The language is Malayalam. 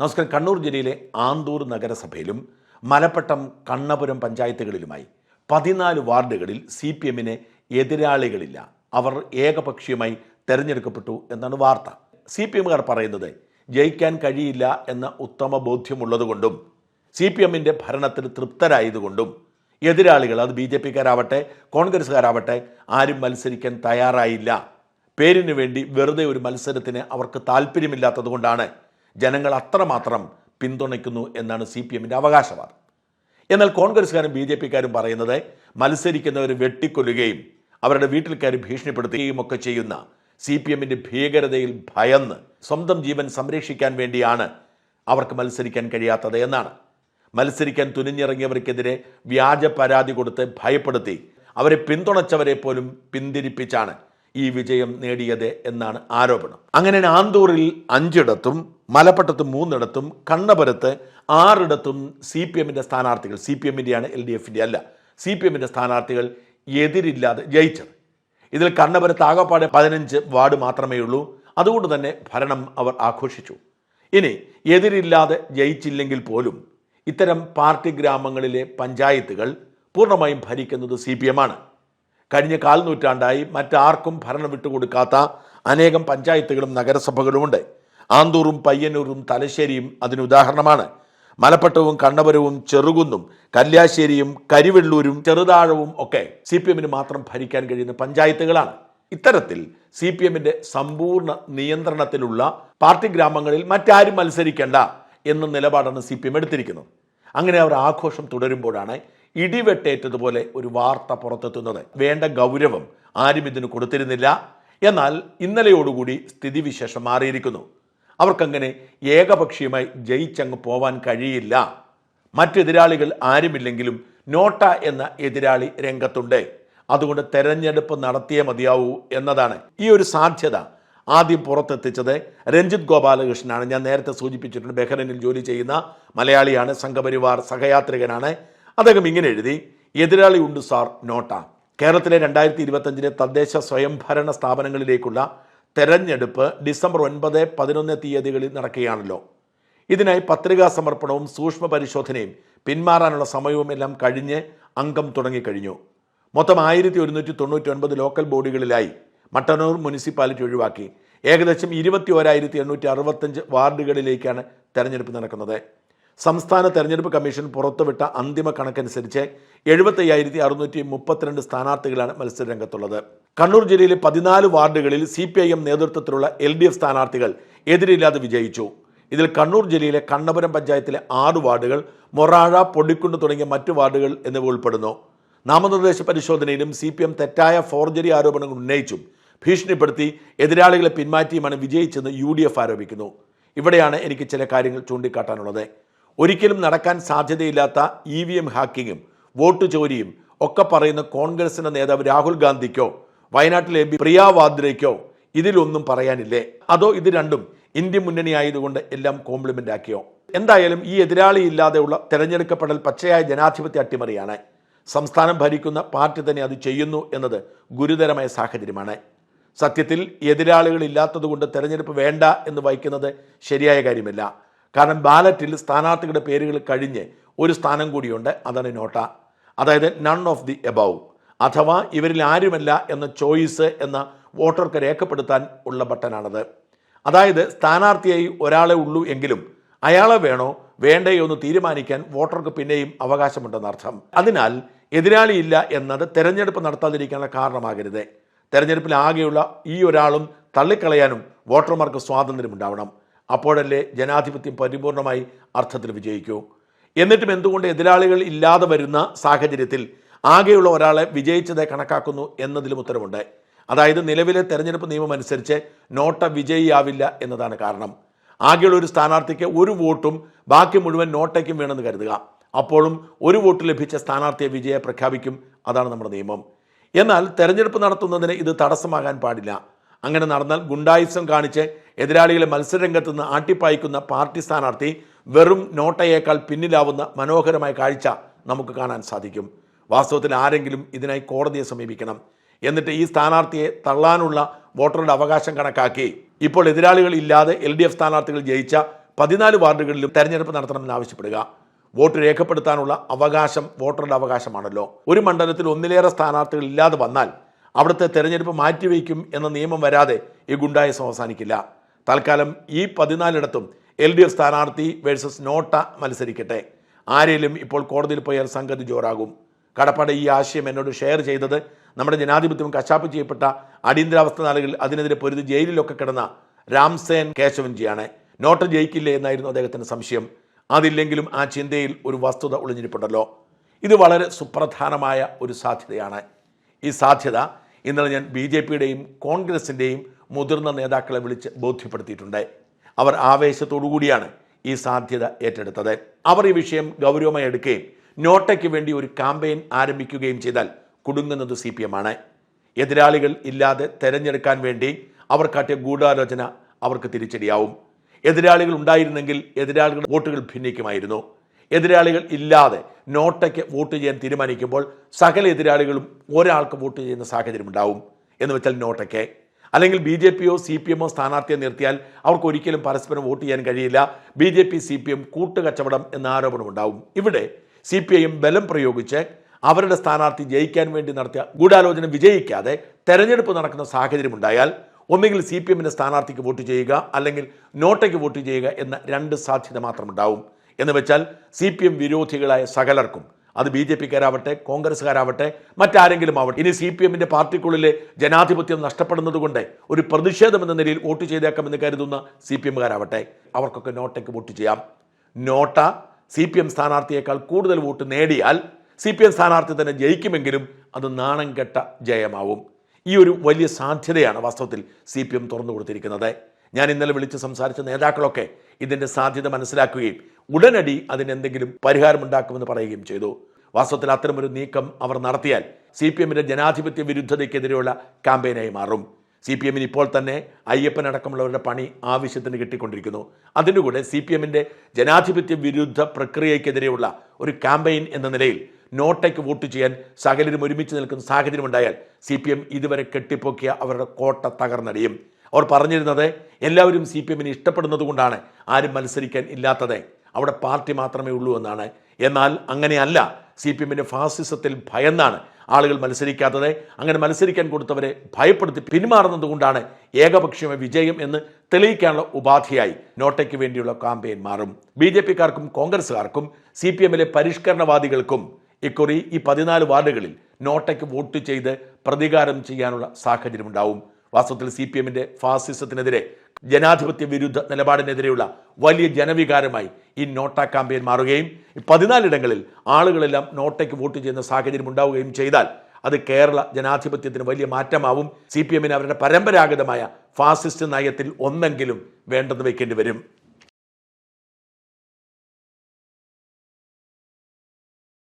നമസ്കാരം. കണ്ണൂർ ജില്ലയിലെ ആന്തൂർ നഗരസഭയിലും മലപ്പട്ടം കണ്ണപുരം പഞ്ചായത്തുകളിലുമായി പതിനാല് വാർഡുകളിൽ സി പി എമ്മിന് എതിരാളികളില്ല. അവർ ഏകപക്ഷീയമായി തെരഞ്ഞെടുക്കപ്പെട്ടു എന്നാണ് വാർത്ത. സി പി എമ്മുകാർ പറയുന്നത് ജയിക്കാൻ കഴിയില്ല എന്ന ഉത്തമ ബോധ്യമുള്ളതുകൊണ്ടും സി പി എമ്മിന്റെ ഭരണത്തിന് തൃപ്തരായതുകൊണ്ടും എതിരാളികൾ അത് ബി ജെ പിക്കാരാവട്ടെ കോൺഗ്രസ്സുകാരാവട്ടെ ആരും മത്സരിക്കാൻ തയ്യാറായില്ല. പേരിന് വേണ്ടി വെറുതെ ഒരു മത്സരത്തിന് അവർക്ക് താല്പര്യമില്ലാത്തതുകൊണ്ടാണ് ജനങ്ങൾ അത്രമാത്രം പിന്തുണയ്ക്കുന്നു എന്നാണ് സി പി എമ്മിന്റെ അവകാശവാദം. എന്നാൽ കോൺഗ്രസ്സുകാരും ബി ജെ പിക്കാരും പറയുന്നത് മത്സരിക്കുന്നവർ വെട്ടിക്കൊല്ലുകയും അവരുടെ വീട്ടിൽ കയറി ഭീഷണിപ്പെടുത്തുകയും ഒക്കെ ചെയ്യുന്ന സി പി എമ്മിന്റെ ഭീകരതയിൽ ഭയന്ന് സ്വന്തം ജീവൻ സംരക്ഷിക്കാൻ വേണ്ടിയാണ് അവർക്ക് മത്സരിക്കാൻ കഴിയാത്തത് എന്നാണ്. മത്സരിക്കാൻ തുനിഞ്ഞിറങ്ങിയവർക്കെതിരെ വ്യാജ പരാതി കൊടുത്ത് ഭയപ്പെടുത്തി അവരെ പിന്തുണച്ചവരെ പോലും പിന്തിരിപ്പിച്ചാണ് ഈ വിജയം നേടിയത് എന്നാണ് ആരോപണം. അങ്ങനെ ആന്തൂറിൽ അഞ്ചിടത്തും മലപ്പട്ടത്ത് മൂന്നിടത്തും കണ്ണപുരത്ത് ആറിടത്തും സി പി എമ്മിന്റെ സ്ഥാനാർത്ഥികൾ സി പി എമ്മിന്റെയാണ് എൽ ഡി എഫിന്റെ അല്ല സി പി എമ്മിന്റെ സ്ഥാനാർത്ഥികൾ എതിരില്ലാതെ ജയിച്ചത്. ഇതിൽ കണ്ണപുരത്ത് ആകപ്പാടെ പതിനഞ്ച് വാർഡ് മാത്രമേ ഉള്ളൂ. അതുകൊണ്ട് തന്നെ ഭരണം അവർ ആഘോഷിച്ചു. ഇനി എതിരില്ലാതെ ജയിച്ചില്ലെങ്കിൽ പോലും ഇത്തരം പാർട്ടി ഗ്രാമങ്ങളിലെ പഞ്ചായത്തുകൾ പൂർണമായും ഭരിക്കുന്നത് സി പി എം ആണ്. കഴിഞ്ഞ കാൽ നൂറ്റാണ്ടായി മറ്റാർക്കും ഭരണം വിട്ടുകൊടുക്കാത്ത അനേകം പഞ്ചായത്തുകളും നഗരസഭകളുമുണ്ട്. ആന്തൂറും പയ്യന്നൂരും തലശ്ശേരിയും അതിന് ഉദാഹരണമാണ്. മലപ്പട്ടവും കണ്ണപുരവും ചെറുകുന്നും കല്യാശ്ശേരിയും കരിവെള്ളൂരും ചെറുതാഴവും ഒക്കെ സി പി എമ്മിന് മാത്രം ഭരിക്കാൻ കഴിയുന്ന പഞ്ചായത്തുകളാണ്. ഇത്തരത്തിൽ സി പി എമ്മിന്റെ സമ്പൂർണ നിയന്ത്രണത്തിലുള്ള പാർട്ടി ഗ്രാമങ്ങളിൽ മറ്റാരും മത്സരിക്കേണ്ട എന്ന നിലപാടാണ് സി പി എം എടുത്തിരിക്കുന്നത്. അങ്ങനെ അവർ ആഘോഷം തുടരുമ്പോഴാണ് ഇടിവെട്ടേറ്റതുപോലെ ഒരു വാർത്ത പുറത്തെത്തുന്നത്. വേണ്ട ഗൗരവം ആരും ഇതിന് കൊടുത്തിരുന്നില്ല. എന്നാൽ ഇന്നലെയോടുകൂടി സ്ഥിതിവിശേഷം മാറിയിരിക്കുന്നു. അവർക്കങ്ങനെ ഏകപക്ഷീയമായി ജയിച്ചങ്ങ് പോവാൻ കഴിയില്ല. മറ്റെതിരാളികൾ ആരുമില്ലെങ്കിലും നോട്ട എന്ന എതിരാളി രംഗത്തുണ്ട്. അതുകൊണ്ട് തെരഞ്ഞെടുപ്പ് നടത്തിയേ മതിയാവൂ എന്നതാണ് ഈ ഒരു സാധ്യത. ആദ്യം പുറത്തെത്തിച്ചത് രഞ്ജിത്ത് ഗോപാലകൃഷ്ണനാണ്. ഞാൻ നേരത്തെ സൂചിപ്പിച്ചിട്ടുണ്ട് ബഹ്റൈനിൽ ജോലി ചെയ്യുന്ന മലയാളിയാണ് സംഘപരിവാർ സഹയാത്രികനാണ്. അദ്ദേഹം ഇങ്ങനെ എഴുതി എതിരാളി ഉണ്ട് സാർ നോട്ട. കേരളത്തിലെ രണ്ടായിരത്തി ഇരുപത്തഞ്ചിലെ തദ്ദേശ സ്വയംഭരണ സ്ഥാപനങ്ങളിലേക്കുള്ള തെരഞ്ഞെടുപ്പ് ഡിസംബർ ഒൻപത് പതിനൊന്ന് തീയതികളിൽ നടക്കുകയാണല്ലോ. ഇതിനായി പത്രികാ സമർപ്പണവും സൂക്ഷ്മ പരിശോധനയും പിന്മാറാനുള്ള സമയവും എല്ലാം കഴിഞ്ഞ് അംഗം തുടങ്ങിക്കഴിഞ്ഞു. മൊത്തം ആയിരത്തി ഒരുന്നൂറ്റി തൊണ്ണൂറ്റി ഒൻപത് ലോക്കൽ ബോഡികളിലായി. മട്ടന്നൂർ മുനിസിപ്പാലിറ്റി ഒഴിവാക്കി. ഏകദേശം ഇരുപത്തി ഓരായിരത്തി എണ്ണൂറ്റി അറുപത്തഞ്ച് വാർഡുകളിലേക്കാണ് തെരഞ്ഞെടുപ്പ് നടക്കുന്നത്. സംസ്ഥാന തെരഞ്ഞെടുപ്പ് കമ്മീഷൻ പുറത്തുവിട്ട അന്തിമ കണക്കനുസരിച്ച് എഴുപത്തയ്യായിരത്തി അറുന്നൂറ്റി മുപ്പത്തിരണ്ട് സ്ഥാനാർത്ഥികളാണ് മത്സരരംഗത്തുള്ളത്. കണ്ണൂർ ജില്ലയിലെ പതിനാല് വാർഡുകളിൽ സി പി ഐ എം നേതൃത്വത്തിലുള്ള എൽ ഡി എഫ് സ്ഥാനാർത്ഥികൾ എതിരില്ലാതെ വിജയിച്ചു. ഇതിൽ കണ്ണൂർ ജില്ലയിലെ കണ്ണപുരം പഞ്ചായത്തിലെ ആറ് വാർഡുകൾ മൊറാഴ പൊടിക്കുണ്ട് തുടങ്ങിയ മറ്റു വാർഡുകൾ എന്നിവ ഉൾപ്പെടുന്നു. നാമനിർദ്ദേശ പരിശോധനയിലും സി പി എം തെറ്റായ ഫോർജറി ആരോപണങ്ങൾ ഉന്നയിച്ചും ഭീഷണിപ്പെടുത്തി എതിരാളികളെ പിന്മാറ്റിയുമാണ് വിജയിച്ചെന്ന് യു ഡി എഫ് ആരോപിക്കുന്നു. ഇവിടെയാണ് എനിക്ക് ചില കാര്യങ്ങൾ ചൂണ്ടിക്കാട്ടാനുള്ളത്. ഒരിക്കലും നടക്കാൻ സാധ്യതയില്ലാത്ത ഇ വി എം ഹാക്കിങ്ങും വോട്ട് ചോരിയും ഒക്കെ പറയുന്ന കോൺഗ്രസിന്റെ നേതാവ് രാഹുൽ ഗാന്ധിക്കോ വയനാട്ടിലെ എം പി പ്രിയ വാദ്രയ്ക്കോ ഇതിലൊന്നും പറയാനില്ലേ? അതോ ഇത് രണ്ടും ഇന്ത്യ മുന്നണി ആയതുകൊണ്ട് എല്ലാം കോംപ്ലിമെന്റ് ആക്കിയോ? എന്തായാലും ഈ എതിരാളി ഇല്ലാതെയുള്ള തെരഞ്ഞെടുക്കപ്പെടൽ പച്ചയായ ജനാധിപത്യ അട്ടിമറിയാണ്. സംസ്ഥാനം ഭരിക്കുന്ന പാർട്ടി തന്നെ അത് ചെയ്യുന്നു എന്നത് ഗുരുതരമായ സാഹചര്യമാണ്. സത്യത്തിൽ എതിരാളികൾ ഇല്ലാത്തതുകൊണ്ട് തെരഞ്ഞെടുപ്പ് വേണ്ട എന്ന് വഹിക്കുന്നത് ശരിയായ കാര്യമല്ല. കാരണം ബാലറ്റിൽ സ്ഥാനാർത്ഥികളുടെ പേരുകൾ കഴിഞ്ഞ് ഒരു സ്ഥാനം കൂടിയുണ്ട് അതാണ് നോട്ട. അതായത് നൺ ഓഫ് ദി എബവ് അഥവാ ഇവരിൽ ആരുമല്ല എന്ന ചോയ്സ് എന്ന വോട്ടർക്ക് രേഖപ്പെടുത്താൻ ഉള്ള ബട്ടനാണത്. അതായത് സ്ഥാനാർത്ഥിയായി ഒരാളെ ഉള്ളൂ എങ്കിലും അയാളെ വേണോ വേണ്ടയോ എന്ന് തീരുമാനിക്കാൻ വോട്ടർക്ക് പിന്നെയും അവകാശമുണ്ടെന്നർത്ഥം. അതിനാൽ എതിരാളിയില്ല എന്നത് തെരഞ്ഞെടുപ്പ് നടത്താതിരിക്കാനുള്ള കാരണമാകരുത്. തെരഞ്ഞെടുപ്പിൽ ആകെയുള്ള ഈ ഒരാളും തള്ളിക്കളയാനും വോട്ടർമാർക്ക് സ്വാതന്ത്ര്യമുണ്ടാവണം അപ്പോഴല്ലേ ജനാധിപത്യം പരിപൂർണമായി അർത്ഥത്തിൽ വിജയിക്കൂ. എന്നിട്ടും എന്തുകൊണ്ട് എതിരാളികൾ ഇല്ലാതെ വരുന്ന സാഹചര്യത്തിൽ ആകെയുള്ള ഒരാളെ വിജയിച്ചതെ കണക്കാക്കുന്നു എന്നതിലും ഉത്തരവുണ്ട്. അതായത് നിലവിലെ തെരഞ്ഞെടുപ്പ് നിയമം അനുസരിച്ച് നോട്ട വിജയിയാവില്ല എന്നതാണ് കാരണം. ആകെയുള്ള ഒരു സ്ഥാനാർത്ഥിക്ക് ഒരു വോട്ടും ബാക്കി മുഴുവൻ നോട്ടയ്ക്കും വേണമെന്ന് കരുതുക. അപ്പോഴും ഒരു വോട്ട് ലഭിച്ച സ്ഥാനാർത്ഥിയെ വിജയ പ്രഖ്യാപിക്കും. അതാണ് നമ്മുടെ നിയമം. എന്നാൽ തെരഞ്ഞെടുപ്പ് നടത്തുന്നതിന് ഇത് തടസ്സമാകാൻ പാടില്ല. അങ്ങനെ നടന്നാൽ ഗുണ്ടായുസം കാണിച്ച് എതിരാളികളെ മത്സരരംഗത്ത് നിന്ന് ആട്ടിപ്പായിക്കുന്ന പാർട്ടി സ്ഥാനാർത്ഥി വെറും നോട്ടയേക്കാൾ പിന്നിലാവുന്ന മനോഹരമായ കാഴ്ച നമുക്ക് കാണാൻ സാധിക്കും. വാസ്തവത്തിൽ ആരെങ്കിലും ഇതിനായി കോടതിയെ സമീപിക്കണം. എന്നിട്ട് ഈ സ്ഥാനാർത്ഥിയെ തള്ളാനുള്ള വോട്ടറുടെ അവകാശം കണക്കാക്കി. ഇപ്പോൾ എതിരാളികൾ ഇല്ലാതെ എൽ ഡി എഫ് സ്ഥാനാർത്ഥികൾ ജയിച്ച പതിനാല് വാർഡുകളിലും തെരഞ്ഞെടുപ്പ് നടത്തണമെന്ന് ആവശ്യപ്പെടുക വോട്ട് രേഖപ്പെടുത്താനുള്ള അവകാശം വോട്ടറുടെ അവകാശമാണല്ലോ. ഒരു മണ്ഡലത്തിൽ ഒന്നിലേറെ സ്ഥാനാർത്ഥികൾ ഇല്ലാതെ വന്നാൽ അവിടുത്തെ തെരഞ്ഞെടുപ്പ് മാറ്റിവെക്കും എന്ന നിയമം വരാതെ ഈ ഗുണ്ടായസം അവസാനിക്കില്ല. തൽക്കാലം ഈ പതിനാലിടത്തും എൽ ഡി എഫ് സ്ഥാനാർത്ഥി വേഴ്സസ് നോട്ട മത്സരിക്കട്ടെ. ആരെങ്കിലും ഇപ്പോൾ കോടതിയിൽ പോയാൽ സംഗതി ജോറാകും. കടപ്പാട് ഈ ആശയം എന്നോട് ഷെയർ ചെയ്തത് നമ്മുടെ ജനാധിപത്യം കശാപ്പ് ചെയ്യപ്പെട്ട അടിയന്തരാവസ്ഥ നാളുകളിൽ അതിനെതിരെ പൊരുതി ജയിലിലൊക്കെ കിടന്ന രാംസേൻ കേശവൻജിയാണ്. നോട്ട ജയിക്കില്ലേ എന്നായിരുന്നു അദ്ദേഹത്തിന്റെ സംശയം. അതില്ലെങ്കിലും ആ ചിന്തയിൽ ഒരു വസ്തുത ഒളിഞ്ഞിരിപ്പുണ്ടല്ലോ. ഇത് വളരെ സുപ്രധാനമായ ഒരു സാധ്യതയാണ്. ഈ സാധ്യത ഇന്നലെ ഞാൻ ബി ജെ പിയുടെയും കോൺഗ്രസിന്റെയും മുതിർന്ന നേതാക്കളെ വിളിച്ച് ബോധ്യപ്പെടുത്തിയിട്ടുണ്ട്. അവർ ആവേശത്തോടുകൂടിയാണ് ഈ സാധ്യത ഏറ്റെടുത്തത്. അവർ ഈ വിഷയം ഗൗരവമായി എടുക്കുകയും നോട്ടയ്ക്ക് വേണ്ടി ഒരു ക്യാമ്പയിൻ ആരംഭിക്കുകയും ചെയ്താൽ കുടുങ്ങുന്നത് സി പി എം ആണ്. എതിരാളികൾ ഇല്ലാതെ തെരഞ്ഞെടുക്കാൻ വേണ്ടി അവർ കാട്ടിയ ഗൂഢാലോചന അവർക്ക് തിരിച്ചടിയാവും. എതിരാളികൾ ഉണ്ടായിരുന്നെങ്കിൽ എതിരാളികളുടെ വോട്ടുകൾ ഭിന്നിക്കുമായിരുന്നു. എതിരാളികൾ ഇല്ലാതെ നോട്ടയ്ക്ക് വോട്ട് ചെയ്യാൻ തീരുമാനിക്കുമ്പോൾ സകല എതിരാളികളും ഒരാൾക്ക് വോട്ട് ചെയ്യുന്ന സാഹചര്യം ഉണ്ടാവും. എന്ന് വെച്ചാൽ നോട്ടയ്ക്ക്. അല്ലെങ്കിൽ ബി ജെ പിയോ സി പി എമ്മോ സ്ഥാനാർത്ഥിയെ നിർത്തിയാൽ അവർക്ക് ഒരിക്കലും പരസ്പരം വോട്ട് ചെയ്യാൻ കഴിയില്ല. B J P C P M കൂട്ടുകച്ചവടം എന്ന ആരോപണം ഉണ്ടാവും. ഇവിടെ സി പി ഐ എം ബലം പ്രയോഗിച്ച് അവരുടെ സ്ഥാനാർത്ഥി ജയിക്കാൻ വേണ്ടി നടത്തിയ ഗൂഢാലോചന വിജയിക്കാതെ തെരഞ്ഞെടുപ്പ് നടക്കുന്ന സാഹചര്യം ഉണ്ടായാൽ ഒന്നുകിൽ സി പി എമ്മിന്റെ സ്ഥാനാർത്ഥിക്ക് വോട്ട് ചെയ്യുക അല്ലെങ്കിൽ നോട്ടയ്ക്ക് വോട്ട് ചെയ്യുക എന്ന രണ്ട് സാധ്യത മാത്രമുണ്ടാവും. എന്ന് വെച്ചാൽ സി പി എം വിരോധികളായ സകലർക്കും അത് ബി ജെ പിക്കാരാവട്ടെ കോൺഗ്രസ്സുകാരാവട്ടെ മറ്റാരെങ്കിലും ആവട്ടെ ഇനി സി പി എമ്മിന്റെ പാർട്ടിക്കുള്ളിലെ ജനാധിപത്യം നഷ്ടപ്പെടുന്നതുകൊണ്ട് ഒരു പ്രതിഷേധം എന്ന നിലയിൽ വോട്ട് ചെയ്തേക്കാമെന്ന് കരുതുന്ന സി പി എമ്മുകാരാവട്ടെ അവർക്കൊക്കെ നോട്ടയ്ക്ക് വോട്ട് ചെയ്യാം. നോട്ട സി പി എം സ്ഥാനാർത്ഥിയേക്കാൾ കൂടുതൽ വോട്ട് നേടിയാൽ സി പി എം സ്ഥാനാർത്ഥി തന്നെ ജയിക്കുമെങ്കിലും അത് നാണം കെട്ട ജയമാവും. ഈ ഒരു വലിയ സാധ്യതയാണ് വാസ്തവത്തിൽ സി പി എം തുറന്നു കൊടുത്തിരിക്കുന്നത്. ഞാൻ ഇന്നലെ വിളിച്ച് സംസാരിച്ച നേതാക്കളൊക്കെ ഇതിന്റെ സാധ്യത മനസ്സിലാക്കുകയും ഉടനടി അതിനെന്തെങ്കിലും പരിഹാരമുണ്ടാക്കുമെന്ന് പറയുകയും ചെയ്തു. വാസ്തവത്തിൽ അത്തരമൊരു നീക്കം അവർ നടത്തിയാൽ സി പി എമ്മിന്റെ ജനാധിപത്യ വിരുദ്ധതയ്ക്കെതിരെയുള്ള ക്യാമ്പയിനായി മാറും. സി പി എമ്മിന് ഇപ്പോൾ തന്നെ അയ്യപ്പൻ അടക്കമുള്ളവരുടെ പണി ആവശ്യത്തിന് കിട്ടിക്കൊണ്ടിരിക്കുന്നു. അതിന്റെ കൂടെ സി പി എമ്മിന്റെ ജനാധിപത്യ വിരുദ്ധ പ്രക്രിയയ്ക്കെതിരെയുള്ള ഒരു ക്യാമ്പയിൻ എന്ന നിലയിൽ നോട്ടയ്ക്ക് വോട്ട് ചെയ്യാൻ സകലരും ഒരുമിച്ച് നിൽക്കുന്ന സാഹചര്യം ഉണ്ടായാൽ സി പി എം ഇതുവരെ കെട്ടിപ്പൊക്കിയ അവരുടെ കോട്ട തകർന്നടിയും. അവർ പറഞ്ഞിരുന്നത് എല്ലാവരും സി പി എമ്മിനെ ഇഷ്ടപ്പെടുന്നത് കൊണ്ടാണ് ആരും മത്സരിക്കാൻ ഇല്ലാത്തത്. അവിടെ പാർട്ടി മാത്രമേ ഉള്ളൂ എന്നാണ്. എന്നാൽ അങ്ങനെയല്ല സി പി എമ്മിന്റെ ഫാസിസത്തിൽ ഭയന്നാണ് ആളുകൾ മത്സരിക്കാത്തത്. അങ്ങനെ മത്സരിക്കാൻ കൊടുത്തവരെ ഭയപ്പെടുത്തി പിന്മാറുന്നത് കൊണ്ടാണ് ഏകപക്ഷീയ വിജയം എന്ന് തെളിയിക്കാനുള്ള ഉപാധിയായി നോട്ടയ്ക്ക് വേണ്ടിയുള്ള കാമ്പയിൻ മാറും. ബി ജെ പിക്കാർക്കും കോൺഗ്രസ്സുകാർക്കും സി പി എമ്മിലെ പരിഷ്കരണവാദികൾക്കും ഇക്കുറി ഈ പതിനാല് വാർഡുകളിൽ നോട്ടയ്ക്ക് വോട്ട് ചെയ്ത് പ്രതികാരം ചെയ്യാനുള്ള സാഹചര്യമുണ്ടാവും. വാസ്തവത്തിൽ സി പി എമ്മിന്റെ ഫാസിസത്തിനെതിരെ ജനാധിപത്യ വിരുദ്ധ നിലപാടിനെതിരെയുള്ള വലിയ ജനവികാരമായി ഈ നോട്ട ക്യാമ്പയിൻ മാറുകയും പതിനാലിടങ്ങളിൽ ആളുകളെല്ലാം നോട്ടയ്ക്ക് വോട്ട് ചെയ്യുന്ന സാഹചര്യം ഉണ്ടാവുകയും ചെയ്താൽ അത് കേരള ജനാധിപത്യത്തിന് വലിയ മാറ്റമാവും. സി പി എമ്മിന് അവരുടെ പരമ്പരാഗതമായ ഫാസിസ്റ്റ് നയത്തിൽ ഒന്നെങ്കിലും വേണ്ടെന്ന് വെക്കേണ്ടി വരും.